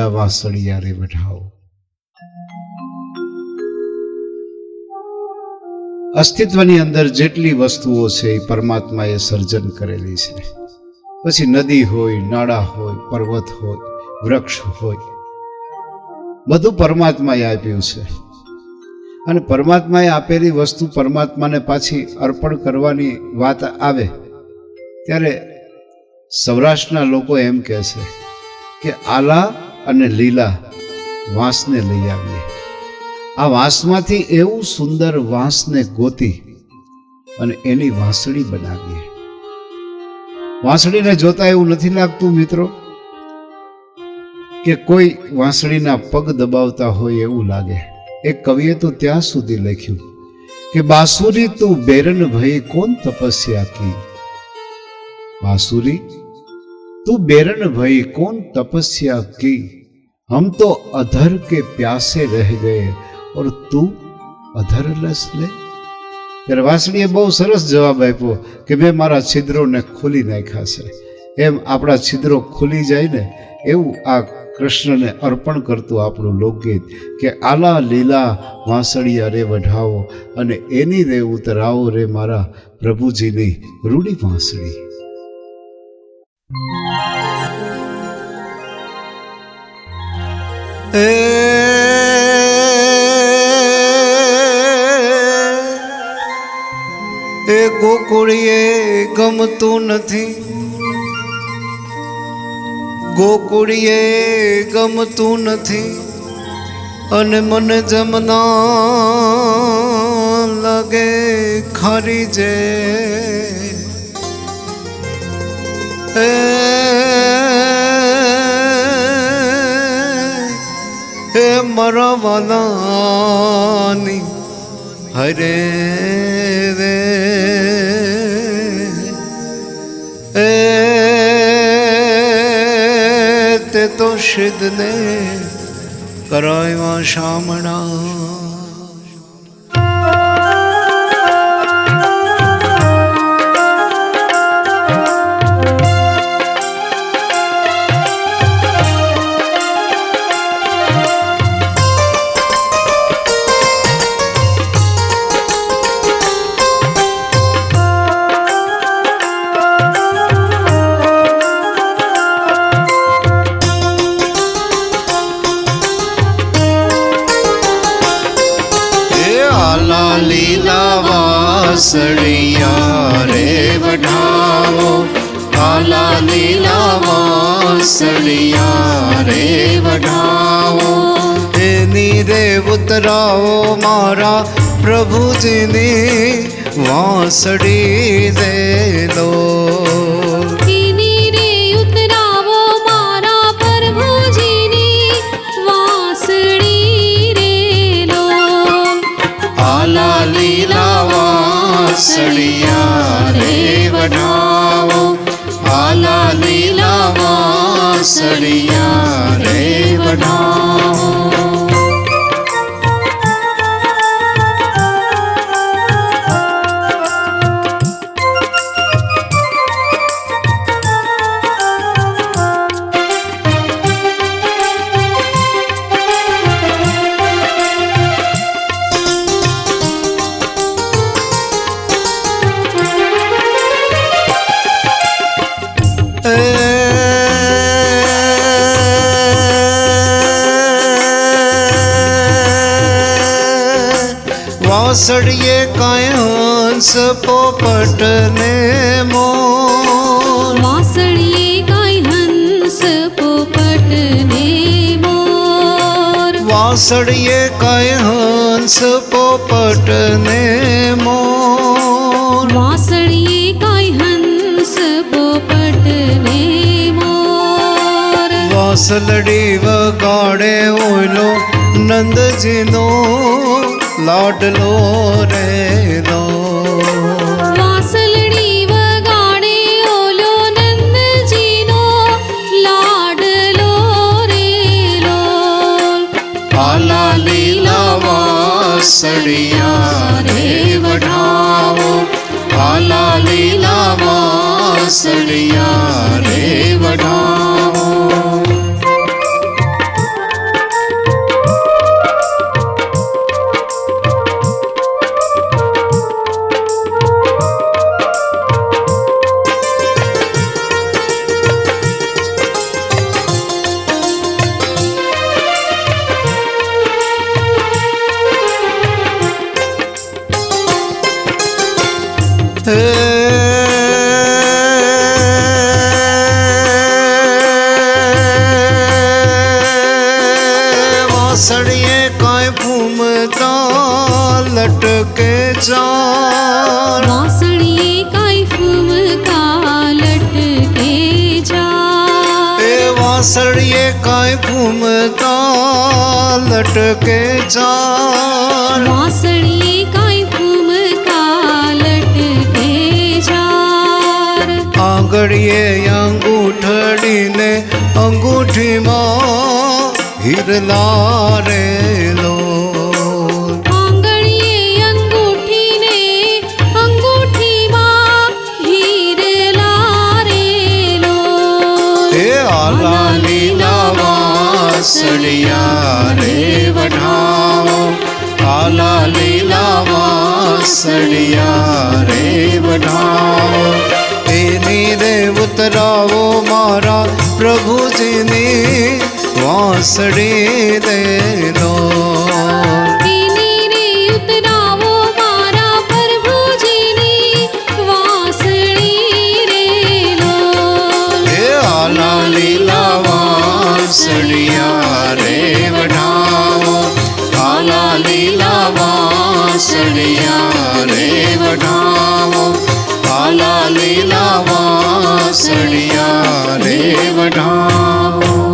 લીલા વાસળિયા રે વઢાવો અસ્તિત્વની અંદર જેટલી વસ્તુઓ છે એ પરમાત્માએ સર્જન કરેલી છે. પછી નદી હોય, નાળા હોય, પર્વત હોય, વૃક્ષ હોય, બધું પરમાત્માએ આપ્યું છે. અને પરમાત્માએ આપેલી વસ્તુ પરમાત્માને પાછી અર્પણ કરવાની વાત આવે, ત્યારે સૌરાષ્ટ્રના લોકો એમ કહે છે કે, આલા અને લીલા વાંસને લઈ આવીએ. આ વાંસમાંથી એવું સુંદર વાંસને ગોતી અને એની વાંસળી બનાવીએ. વાંસળીને જોતા એવું નથી લાગતું મિત્રો કે કોઈ વાંસળીના પગ દબાવતા હોય એવું લાગે. એ કવિએ તો ત્યાં સુધી લખ્યું કે, બાસુરી તું બેરન ભઈ કોણ તપસ્યા કી? બાસુરી તું બેરન ભઈ કોણ તપસ્યા કી? हम तो अधर के प्यासे रह गए और તું અધર લસ લે ત્યારે વાસણીએ બહુ સરસ જવાબ આપ્યો કે મેં મારા છિદ્રોને ખોલી નાખ્યા છે એમ આપણા છિદ્રો ખુલી જાય ને એવું આ કૃષ્ણને અર્પણ કરતું આપણું લોકગીત કે આલા લીલા વાંસળિયા રે વઢાવો અને એની રે ઉતરાવો રે મારા પ્રભુજીની રૂડી વાંસળી એ ગોકુળીએ ગમતું નથી. ગોકુળીએ ગમતું નથી. અને મને જમના લાગે ખારી જે. એ હે મારા હરે સિદ્ધને કરાયવા શામણા વાસળિયા રે વઢાવો. કાલા લીલા વાસળિયા રે વઢાવો. એની રે ઉતરાવો મારા પ્રભુજીની વાંસળી દે લો. વાસળિયા વાસળીએ કાંઈ હંસ પોપટ ને મો. વાંસળીએ કાંઈ હંસ પોપટ ને મોર. વાસળીએ કાંઈ હંસ પોપટ ને મોર. વાંસળીએ કાંઈ હંસ પોપટ ને મોર. વાસલડી વગાડે ઓલો નંદજીનો લાડલો રે રે. વાસળિયા રે વઢાવો. આલા લીલા વાસળિયા રે વઢાવો. વાસળીએ કાંઈ ફૂમતા લટકે ચાર વાસણીએ કાંઈ ફૂમકા લટકે જા એ વાસળીએ કાંઈ ફૂમતા લટકે ચાર વાસણીએ કાંઈ ફૂમકા લટકે જાર આંગળીએ અંગૂઠડીને અંગૂઠીમાં હિરલા રેલો વાસળિયા રે વઢાવો આલા લીલા વાસળિયા રે વઢાવો એની રે ઉતરાવો મારા પ્રભુજીની વાસળી દેનો લીલા વાસળિયા રે વઢાવો આલા લીલા વાસળિયા રે વઢાવો આલા લીલા વાસળિયા રે વઢાવો